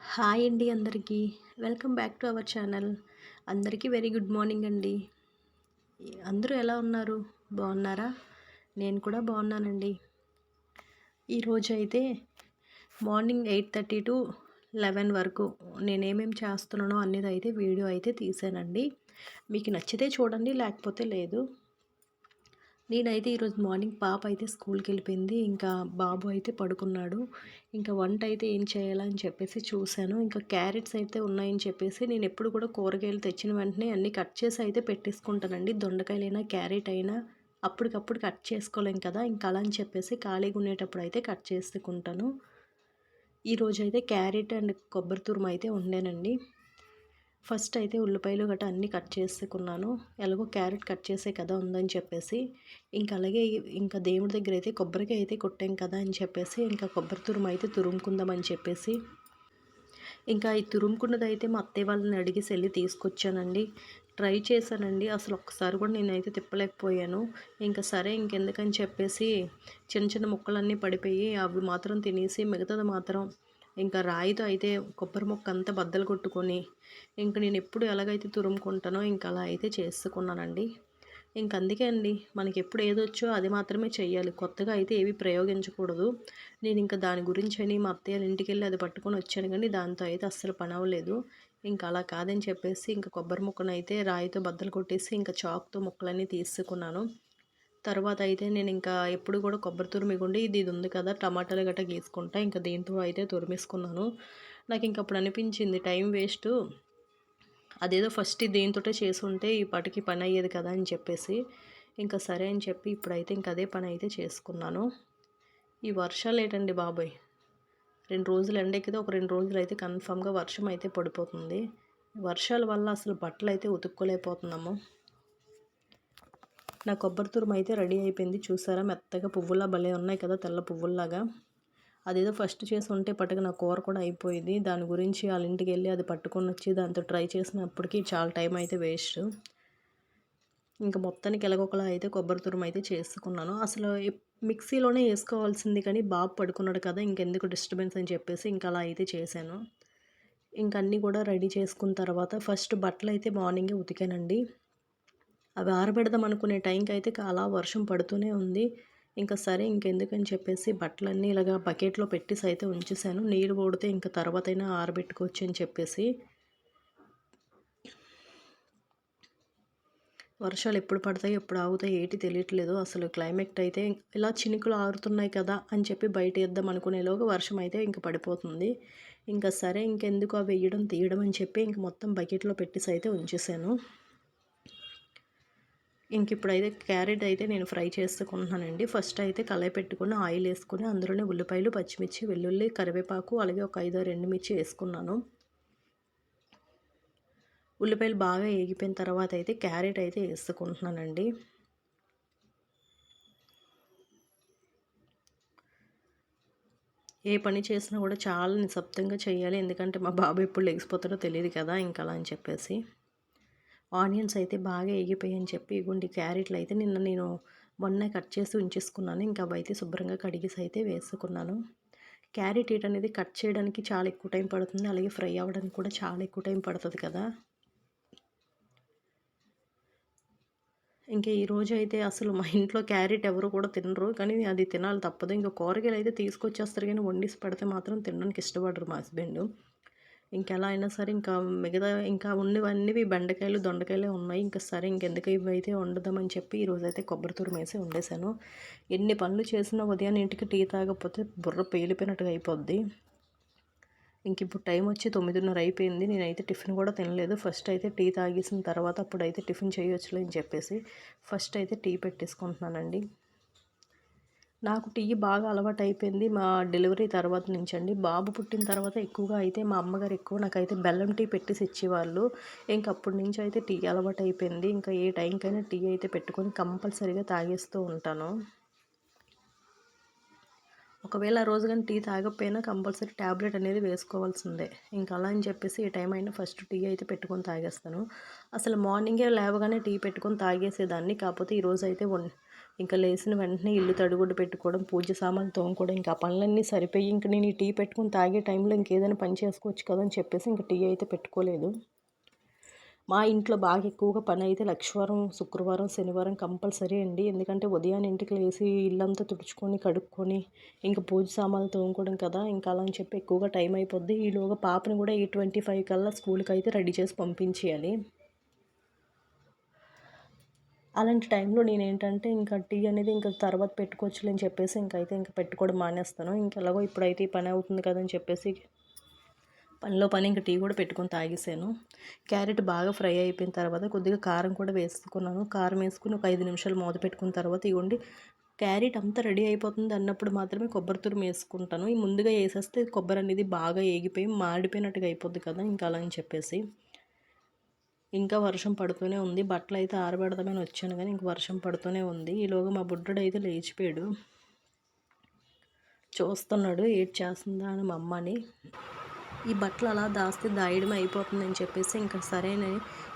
Hi అండి అందరికీ. Welcome back to our channel. అందరికీ వెరీ గుడ్ మార్నింగ్ అండి. అందరూ ఎలా ఉన్నారు? బాగున్నారా? నేను కూడా బాగున్నానండి. ఈరోజు అయితే morning eight thirty to eleven వరకు నేనేమేమి చేస్తున్నానో అనేది అయితే వీడియో అయితే తీసానండి. మీకు నచ్చితే చూడండి లేకపోతే లేదు. నేనైతే ఈరోజు మార్నింగ్ పాప అయితే స్కూల్కి వెళ్ళిపోయింది. ఇంకా బాబు అయితే పడుకున్నాడు. ఇంకా వంట అయితే ఏం చేయాలని చెప్పేసి చూశాను. ఇంకా క్యారెట్స్ అయితే ఉన్నాయని చెప్పేసి నేను ఎప్పుడు కూడా కూరగాయలు తెచ్చిన వెంటనే అన్నీ కట్ చేసి అయితే పెట్టేసుకుంటానండి. దొండకాయలైనా క్యారెట్ అయినా అప్పటికప్పుడు కట్ చేసుకోలేం కదా. ఇంకా అలా అని చెప్పేసి ఖాళీగా ఉండేటప్పుడు అయితే కట్ చేసుకుంటాను. ఈరోజు అయితే క్యారెట్ అండ్ కొబ్బరి తురుము అయితే ఉండేనండి ఫస్ట్ అయితే ఉల్లిపాయలు గట్రా అన్నీ కట్ చేసుకున్నాను. ఎలాగో క్యారెట్ కట్ చేసే కదా ఉందని చెప్పేసి ఇంకా అలాగే ఇంకా దేవుడి దగ్గర అయితే కొబ్బరికాయ అయితే కొట్టాం కదా అని చెప్పేసి ఇంకా కొబ్బరి తురుము అయితే తురుముకుందామని చెప్పేసి ఇంకా ఈ తురుముకున్నది అయితే మా అత్తయ్య వాళ్ళని అడిగి వెళ్ళి తీసుకొచ్చానండి. ట్రై చేశానండి. అసలు ఒక్కసారి కూడా నేనైతే తిప్పలేకపోయాను. ఇంకా సరే ఇంకెందుకని చెప్పేసి చిన్న చిన్న ముక్కలన్నీ పడిపోయి అవి మాత్రం తినేసి మిగతాది మాత్రం ఇంకా రాయితో అయితే కొబ్బరి మొక్క అంతా బద్దలు కొట్టుకొని ఇంక నేను ఎప్పుడు ఎలాగైతే తురుముకుంటానో ఇంకా అలా అయితే చేసుకున్నానండి. ఇంక అందుకే అండి మనకి ఎప్పుడు ఏదొచ్చో అది మాత్రమే చేయాలి కొత్తగా అయితే ఏవి ప్రయోగించకూడదు. నేను ఇంకా దాని గురించి అని మా అత్తయ్య ఇంటికి వెళ్ళి అది పట్టుకొని వచ్చాను కానీ దాంతో అయితే అస్సలు పని అవ్వలేదు ఇంకా అలా కాదని చెప్పేసి ఇంకా కొబ్బరి ముక్కను అయితే రాయితో బద్దలు కొట్టేసి ఇంకా చాక్తో ముక్కలన్నీ తీసుకున్నాను. తర్వాత అయితే నేను ఇంకా ఎప్పుడు కూడా కొబ్బరి తురిమిగుండి ఇది ఇది ఉంది కదా టమాటాలు గట్రా గీసుకుంటా ఇంకా దీంతో అయితే తురిమేసుకున్నాను. నాకు ఇంక అప్పుడు అనిపించింది టైం వేస్ట్ అదేదో ఫస్ట్ దీంతోటే చేసి ఉంటే ఈ పాటికి పని అయ్యేది కదా అని చెప్పేసి. ఇంకా సరే అని చెప్పి ఇప్పుడైతే ఇంక అదే పని అయితే చేసుకున్నాను. ఈ వర్షాలు ఏంటండి బాబాయ్? రెండు రోజులు ఎండెక్కితే ఒక రెండు రోజులు అయితే కన్ఫామ్గా వర్షం అయితే పడిపోతుంది. వర్షాల వల్ల అసలు బట్టలు అయితే ఉతుక్కోలేకపోతున్నాము. నా కొబ్బరి తురుము అయితే రెడీ అయిపోయింది. చూసారా? మెత్తగా పువ్వులా భలే ఉన్నాయి కదా తెల్ల పువ్వుల్లాగా. అదేదో ఫస్ట్ చేసి ఉంటే పట్టుకు నా కూర కూడా అయిపోయింది. దాని గురించి వాళ్ళ ఇంటికి వెళ్ళి అది పట్టుకొని వచ్చి దాంతో ట్రై చేసినప్పటికీ చాలా టైం అయితే వేస్ట్. ఇంకా మొత్తానికి ఎలాగొకలా అయితే కొబ్బరి తురుము అయితే చేసుకున్నాను. అసలు మిక్సీలోనే వేసుకోవాల్సింది కానీ బాబు పడుకున్నాడు కదా ఇంకెందుకు డిస్టర్బెన్స్ అని చెప్పేసి ఇంకా అలా అయితే చేశాను. ఇంక అన్నీ కూడా రెడీ చేసుకున్న తర్వాత ఫస్ట్ బట్టలు అయితే మార్నింగే ఉతికానండి. అవి ఆరబెడదాం అనుకునే టైంకి అయితే అలా వర్షం పడుతూనే ఉంది. ఇంకా సరే ఇంకెందుకని చెప్పేసి బట్టలన్నీ ఇలాగా బకెట్లో పెట్టేసి అయితే ఉంచేసాను. నీరు పోడితే ఇంకా తర్వాత అయినా ఆరబెట్టుకోవచ్చు అని చెప్పేసి. వర్షాలు ఎప్పుడు పడతాయి ఎప్పుడు ఆగుతాయి ఏంటి తెలియట్లేదు. అసలు క్లైమేట్ అయితే ఇలా చినుకులు ఆరుతున్నాయి కదా అని చెప్పి బయట వేద్దాం అనుకునేలోగా వర్షం అయితే ఇంకా పడిపోతుంది. ఇంకా సరే ఇంకెందుకు అవి వేయడం తీయడం అని చెప్పి ఇంక మొత్తం బకెట్లో పెట్టేసి అయితే ఉంచేసాను. ఇంక ఇప్పుడైతే క్యారెట్ అయితే నేను ఫ్రై చేసుకుంటున్నానండి. ఫస్ట్ అయితే కళాయి పెట్టుకుని ఆయిల్ వేసుకుని అందులోనే ఉల్లిపాయలు పచ్చిమిర్చి వెల్లుల్లి కరివేపాకు అలాగే ఒక ఐదో రెండు మిర్చి వేసుకున్నాను. ఉల్లిపాయలు బాగా వేగిపోయిన తర్వాత అయితే క్యారెట్ అయితే వేసుకుంటున్నానండి. ఏ పని చేసినా కూడా చాలా నిశ్శబ్దంగా చేయాలి. ఎందుకంటే మా బాబు ఎప్పుడు లెగిసిపోతాడో తెలియదు కదా ఇంకా అలా అని చెప్పేసి. ఆనియన్స్ అయితే బాగా ఎగిపోయాయని చెప్పి ఇగుండి క్యారెట్లు అయితే నిన్న నేను మొన్న కట్ చేసి ఉంచేసుకున్నాను. ఇంకా అవి అయితే శుభ్రంగా కడిగేసి అయితే వేసుకున్నాను. క్యారెట్ ఈట్ అనేది కట్ చేయడానికి చాలా ఎక్కువ టైం పడుతుంది. అలాగే ఫ్రై అవ్వడానికి కూడా చాలా ఎక్కువ టైం పడుతుంది కదా. ఇంకా ఈరోజు అయితే అసలు మా ఇంట్లో క్యారెట్ ఎవరు కూడా తినరు. కానీ అది తినాలి తప్పదు. ఇంకా కూరగాయలు అయితే తీసుకొచ్చేస్తారు కానీ వండిసి పెడితే మాత్రం తినడానికి ఇష్టపడరు మా హస్బెండ్. ఇంకెలా అయినా సరే ఇంకా మిగతా ఇంకా ఉన్నవన్నీ బెండకాయలు దొండకాయలే ఉన్నాయి. ఇంకా సరే ఇంకెందుకు ఇవి అయితే వండుదామని చెప్పి ఈరోజు అయితే కొబ్బరి తురుము వేసి వండేసాను ఎన్ని పనులు చేసినా ఉదయాన్నే ఇంటికి టీ తాగకపోతే బుర్ర పేలిపోయినట్టుగా అయిపోద్ది. ఇంక ఇప్పుడు టైం వచ్చి తొమ్మిదిన్నర అయిపోయింది. నేనైతే టిఫిన్ కూడా తినలేదు. ఫస్ట్ అయితే టీ తాగేసిన తర్వాత అప్పుడైతే టిఫిన్ చేయొచ్చులే అని చెప్పేసి ఫస్ట్ అయితే టీ పెట్టేసుకుంటున్నానండి. నాకు టీ బాగా అలవాటు అయిపోయింది మా డెలివరీ తర్వాత నుంచి అండి బాబు పుట్టిన తర్వాత ఎక్కువగా అయితే మా అమ్మగారు ఎక్కువ నాకైతే బెల్లం టీ పెట్టేసి ఇచ్చేవాళ్ళు. ఇంకప్పటి నుంచి అయితే టీ అలవాటు అయిపోయింది ఇంకా ఏ టైంకైనా టీ అయితే పెట్టుకొని కంపల్సరీగా తాగేస్తూ ఉంటాను. ఒకవేళ ఆ రోజు కానీ టీ తాగకపోయినా కంపల్సరీ ట్యాబ్లెట్ అనేది వేసుకోవాల్సిందే. ఇంకా అలా అని చెప్పేసి ఈ టైం అయినా ఫస్ట్ టీ అయితే పెట్టుకొని తాగేస్తాను. అసలు మార్నింగే లేవగానే టీ పెట్టుకొని తాగేసేదాన్ని. కాకపోతే ఈరోజు అయితే ఇంకా లేచిన వెంటనే ఇల్లు తడిగుడ్డు పెట్టుకోవడం పూజ సామాన్లు తోముకోవడం ఇంకా పనులన్నీ సరిపోయి ఇంక నేను ఈ టీ పెట్టుకుని తాగే టైంలో ఇంకేదైనా పని చేసుకోవచ్చు కదా అని చెప్పేసి ఇంకా టీ అయితే పెట్టుకోలేదు. మా ఇంట్లో బాగా ఎక్కువగా పని అయితే లక్షవారం శుక్రవారం శనివారం కంపల్సరీ అండి. ఎందుకంటే ఉదయాన్నే ఇంటికి లేచి ఇల్లంతా తుడుచుకొని కడుక్కొని ఇంకా పూజ సామాన్లు తోముకోవడం కదా. ఇంకా అలా అని చెప్పి ఎక్కువగా టైం అయిపోద్ది. ఈలోగా పాపని కూడా ఈ ట్వంటీ ఫైవ్ కల్లా స్కూల్కి అయితే రెడీ చేసి పంపించేయాలి. అలాంటి టైంలో నేను ఏంటంటే ఇంకా టీ అనేది ఇంకా తర్వాత పెట్టుకోవచ్చులే అని చెప్పేసి ఇంకైతే ఇంకా పెట్టుకోవడం మానేస్తాను. ఇంక ఎలాగో ఇప్పుడైతే ఈ పని అవుతుంది కదా అని చెప్పేసి పనిలో పని ఇంకా టీ కూడా పెట్టుకొని తాగేసాను. క్యారెట్ బాగా ఫ్రై అయిపోయిన తర్వాత కొద్దిగా కారం కూడా వేసుకున్నాను. కారం వేసుకుని ఒక ఐదు నిమిషాలు మూత పెట్టుకున్న తర్వాత ఇవ్వండి క్యారెట్ అంతా రెడీ అయిపోతుంది అన్నప్పుడు మాత్రమే కొబ్బరి తురుము వేసుకుంటాను. ఈ ముందుగా వేసేస్తే కొబ్బరి అనేది బాగా ఏగిపోయి మాడిపోయినట్టుగా అయిపోద్ది కదా ఇంకా అలా అని చెప్పేసి. ఇంకా వర్షం పడుతూనే ఉంది. బట్టలు అయితే ఆరబెడదామని వచ్చాను కానీ ఇంక వర్షం పడుతూనే ఉంది. ఈలోగా మా బుడ్డడు అయితే లేచిపోయాడు. చూస్తున్నాడు ఏడ్ చేస్తుందా అని మా అమ్మని. ఈ బట్టలు అలా దాస్తే దాయడం అయిపోతుందని చెప్పేసి ఇంకా సరైన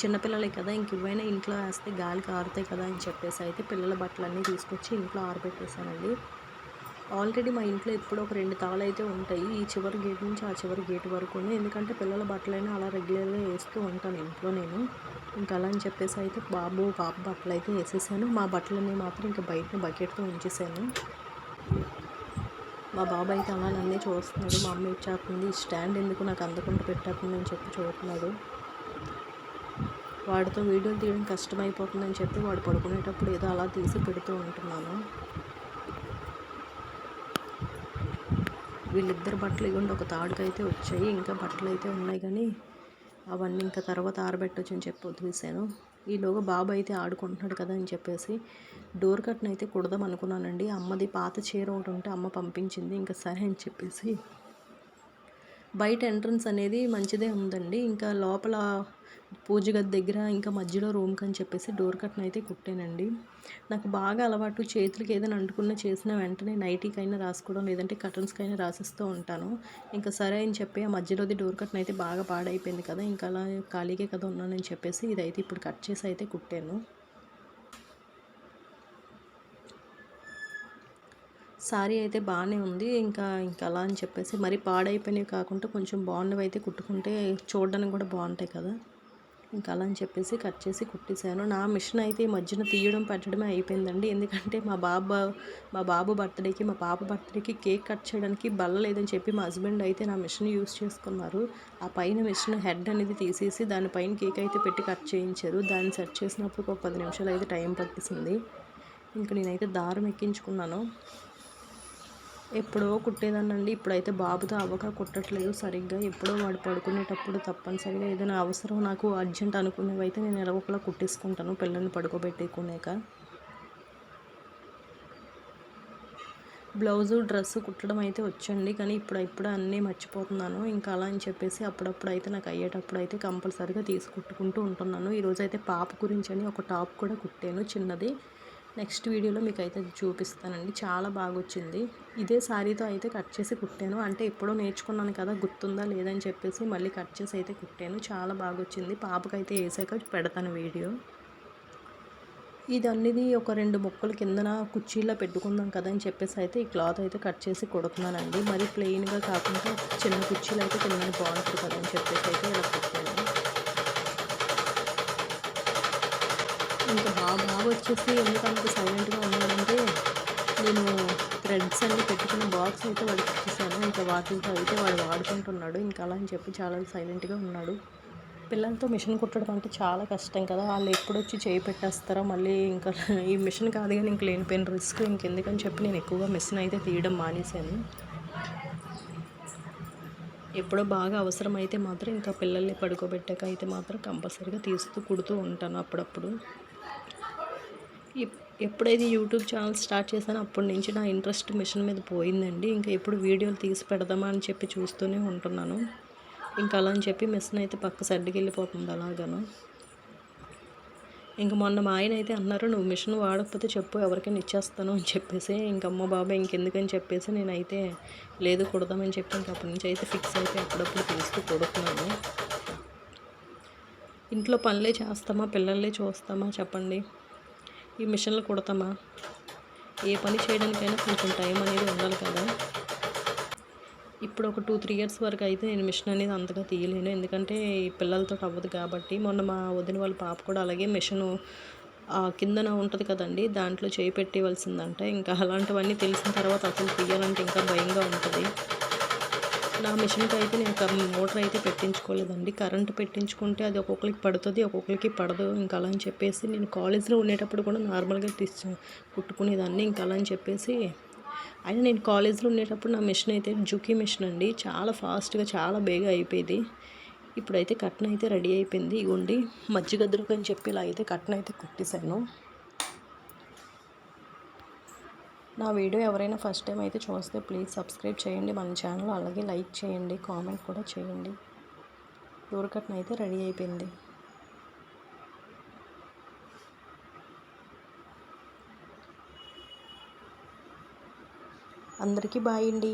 చిన్నపిల్లలే కదా ఇంక ఇవైనా ఇంట్లో వేస్తే గాలికి ఆరుతాయి కదా అని చెప్పేసి అయితే పిల్లల బట్టలన్నీ తీసుకొచ్చి ఇంట్లో ఆరబెట్టేశానండి. ఆల్రెడీ మా ఇంట్లో ఎప్పుడో ఒక రెండు తాళ్ళు అయితే ఉంటాయి. ఈ చివరి గేట్ నుంచి ఆ చివరి గేట్ వరకు ఎందుకంటే పిల్లల బట్టలైనా అలా రెగ్యులర్గా వేస్తూ ఉంటాను ఇంట్లో నేను. ఇంకా అలా అని చెప్పేసి అయితే బాబు పాప బట్టలు అయితే వేసేసాను. మా బట్టలని మాత్రం ఇంకా బయట బకెట్తో ఉంచేసాను. మా బాబు అయితే అలా నన్నే చూస్తున్నాడు. మా అమ్మ ఇచ్చేస్తుంది స్టాండ్ ఎందుకు నాకు అందకుండా పెట్టేస్తుందని చెప్పి చూస్తున్నాడు. వాడితో వీడియోలు తీయడం కష్టమైపోతుందని చెప్పి వాడు పడుకునేటప్పుడు ఏదో అలా తీసి పెడుతూ ఉంటున్నాను. వీళ్ళిద్దరు బట్టలు ఇవ్వండి. ఒక తాడుకైతే వచ్చాయి ఇంకా బట్టలు అయితే ఉన్నాయి కానీ అవన్నీ ఇంకా తర్వాత ఆరబెట్టచ్చు అని చెప్పి వదిలేశాను. ఈలోగా బాబు అయితే ఆడుకుంటున్నాడు కదా అని చెప్పేసి డోర్ కట్న అయితే కుడదాం అనుకున్నానండి. అమ్మది పాత చీర ఒకటి ఉంటే అమ్మ పంపించింది ఇంకా సరే అని చెప్పేసి బయట ఎంట్రన్స్ అనేది మంచిదే ఉందండి. ఇంకా లోపల పూజ గది దగ్గర ఇంకా మధ్యలో రూమ్కి అని చెప్పేసి డోర్ కట్న అయితే కుట్టానండి. నాకు బాగా అలవాటు చేతులకి ఏదైనా అంటుకున్న చేసిన వెంటనే నైటీకైనా రాసుకోవడం లేదంటే కటన్స్కైనా రాసిస్తూ ఉంటాను. ఇంకా సరే అని చెప్పి ఆ మధ్యలోది డోర్ కట్న అయితే బాగా పాడైపోయింది కదా ఇంకా అలా ఖాళీగా కదా ఉన్నానని చెప్పేసి ఇదైతే ఇప్పుడు కట్ చేసి అయితే కుట్టాను. సారీ అయితే బాగానే ఉంది. ఇంకా ఇంకా అలా అని చెప్పేసి మరి పాడైపోయినవి కాకుండా కొంచెం బాగున్నవి అయితే కుట్టుకుంటే చూడడానికి కూడా బాగుంటాయి కదా. ఇంకా అలా అని చెప్పేసి కట్ చేసి కుట్టేశాను. నా మిషన్ అయితే ఈ మధ్యన తీయడం పెట్టడమే అయిపోయిందండి. ఎందుకంటే మా బాబు మా బాబు బర్త్డేకి మా పాప బర్త్డేకి కేక్ కట్ చేయడానికి బల్ల లేదని చెప్పి మా హస్బెండ్ అయితే నా మిషన్ యూస్ చేసుకున్నారు. ఆ పైన మిషన్ హెడ్ అనేది తీసేసి దానిపైన కేక్ అయితే పెట్టి కట్ చేయించారు. దాన్ని సెట్ చేసినప్పుడు ఒక పది నిమిషాలు అయితే టైం పట్టేసింది. ఇంకా నేనైతే దారం ఎక్కించుకున్నాను. ఎప్పుడో కుట్టేదానండి ఇప్పుడైతే బాబుతో అవ్వక కుట్టట్లేదు సరిగ్గా. ఎప్పుడో వాడు పడుకునేటప్పుడు తప్పనిసరిగా ఏదైనా అవసరం నాకు అర్జెంట్ అనుకునేవి అయితే నేను ఎలా ఒకలా కుట్టేసుకుంటాను. పిల్లల్ని పడుకోబెట్టుకునేక. బ్లౌజు డ్రెస్ కుట్టడం అయితే వచ్చండి. కానీ ఇప్పుడు ఇప్పుడు అన్నీ మర్చిపోతున్నాను. ఇంకా అలా అని చెప్పేసి అప్పుడప్పుడు అయితే నాకు అయ్యేటప్పుడు అయితే కంపల్సరీగా తీసుకుట్టుకుంటూ ఉంటున్నాను. ఈరోజు అయితే పాప గురించి అని ఒక టాప్ కూడా కుట్టాను చిన్నది. నెక్స్ట్ వీడియోలో మీకు అయితే చూపిస్తానండి. చాలా బాగా వచ్చింది ఇదే శారీతో అయితే కట్ చేసి కుట్టాను. అంటే ఎప్పుడో నేర్చుకున్నాను కదా గుర్తుందా లేదని చెప్పేసి మళ్ళీ కట్ చేసి అయితే కుట్టాను. చాలా బాగా వచ్చింది పాపకైతే వేసాక పెడతాను వీడియో. ఇది అన్నిది ఒక రెండు ముక్కలు కిందన కుర్చీలో పెట్టుకుందాం కదా అని చెప్పేసి అయితే ఈ క్లాత్ అయితే కట్ చేసి కొడుతున్నానండి. మరి ప్లెయిన్గా కాకుండా చిన్న కుర్చీలు అయితే కింద బాగుంటుంది కదా అని చెప్పేసి అయితే ఇలా కుట్టాను. ఇంకా బాగా బాగా వచ్చేసి ఎందుకంటే సైలెంట్గా ఉన్నాడంటే నేను థ్రెడ్స్ అన్ని పెట్టుకున్న బాక్స్ అయితే వాడికి ఇచ్చేసాను ఇంకా వాటితో అయితే వాడు వాడుకుంటున్నాడు. ఇంకా అలా అని చెప్పి చాలా సైలెంట్గా ఉన్నాడు. పిల్లలతో మిషన్ కుట్టడం అంటే చాలా కష్టం కదా. వాళ్ళు ఎప్పుడు వచ్చి చేయి పెట్టేస్తారో మళ్ళీ ఇంకా ఈ మిషన్ కాదు కానీ ఇంక లేనిపోయిన రిస్క్ ఇంకెందుకని చెప్పి నేను ఎక్కువగా మిషన్ అయితే తీయడం మానేశాను. ఎప్పుడో బాగా అవసరమైతే మాత్రం ఇంకా పిల్లల్ని పడుకోబెట్టాక అయితే మాత్రం కంపల్సరీగా తీస్తూ కుడుతూ ఉంటాను అప్పుడప్పుడు. ఎప్పుడైతే యూట్యూబ్ ఛానల్ స్టార్ట్ చేశానో అప్పటి నుంచి నా ఇంట్రెస్ట్ మిషన్ మీద పోయిందండి. ఇంకా ఎప్పుడు వీడియోలు తీసి పెడదామా అని చెప్పి చూస్తూనే ఉంటున్నాను. ఇంకా అలా అని చెప్పి మిషన్ అయితే పక్క సర్దికి వెళ్ళిపోతుంది అలాగను. ఇంక మొన్న మా ఆయన అయితే అన్నారు నువ్వు మిషన్ వాడకపోతే చెప్పు ఎవరికైనా ఇచ్చేస్తాను అని చెప్పేసి ఇంకమ్మ బాబాయ్ ఇంకెందుకని చెప్పేసి నేనైతే లేదు కుడదామని చెప్పి ఇంక అప్పటి నుంచి అయితే ఫిక్స్ అయితే అప్పుడప్పుడు తీసుకు కొడుతున్నాను. ఇంట్లో పనులే చేస్తామా? పిల్లల్ని చూస్తామా? చెప్పండి. ఈ మిషన్లు కుడతామా? ఏ పని చేయడానికైనా కొంచెం టైం అనేది ఉండాలి కదా. ఇప్పుడు ఒక టూ త్రీ ఇయర్స్ వరకు అయితే నేను మిషన్ అనేది అంతగా తీయలేను. ఎందుకంటే ఈ పిల్లలతో అవ్వదు కాబట్టి మొన్న మా వదిన వాళ్ళ పాప కూడా అలాగే మిషన్ ఆ కిందన ఉంటుంది కదండి దాంట్లో చేయి పెట్టేవలసిందంట ఇంకా అలాంటివన్నీ తెలిసిన తర్వాత అసలు తీయాలంటే ఇంకా భయంగా ఉంటుంది. నా మిషన్కి అయితే నేను మోటార్ అయితే పెట్టించుకోలేదండి. కరెంట్ పెట్టించుకుంటే అది ఒక్కొక్కరికి పడుతుంది ఒక్కొక్కరికి పడదు. ఇంకా అలా అని చెప్పేసి నేను కాలేజ్లో ఉండేటప్పుడు కూడా నార్మల్గా తీసు కుట్టుకునేదాన్ని. ఇంకా అలా అని చెప్పేసి అయినా నేను కాలేజ్లో ఉండేటప్పుడు నా మిషన్ అయితే జుకీ మిషన్ అండి. చాలా ఫాస్ట్గా చాలా బేగా అయిపోయేది. ఇప్పుడైతే కట్న అయితే రెడీ అయిపోయింది. ఇగోండి మజ్జిగద్దులకు అని చెప్పి ఇలా అయితే కట్న అయితే కుట్టేశాను. నా వీడియో ఎవరైనా ఫస్ట్ టైం అయితే చూస్తే ప్లీజ్ సబ్స్క్రైబ్ చేయండి. మన ఛానల్ అలాగే లైక్ చేయండి కామెంట్ కూడా చేయండి. డోర్ కట్న అయితే రెడీ అయిపోయింది. అందరికీ బాయ్ అండి.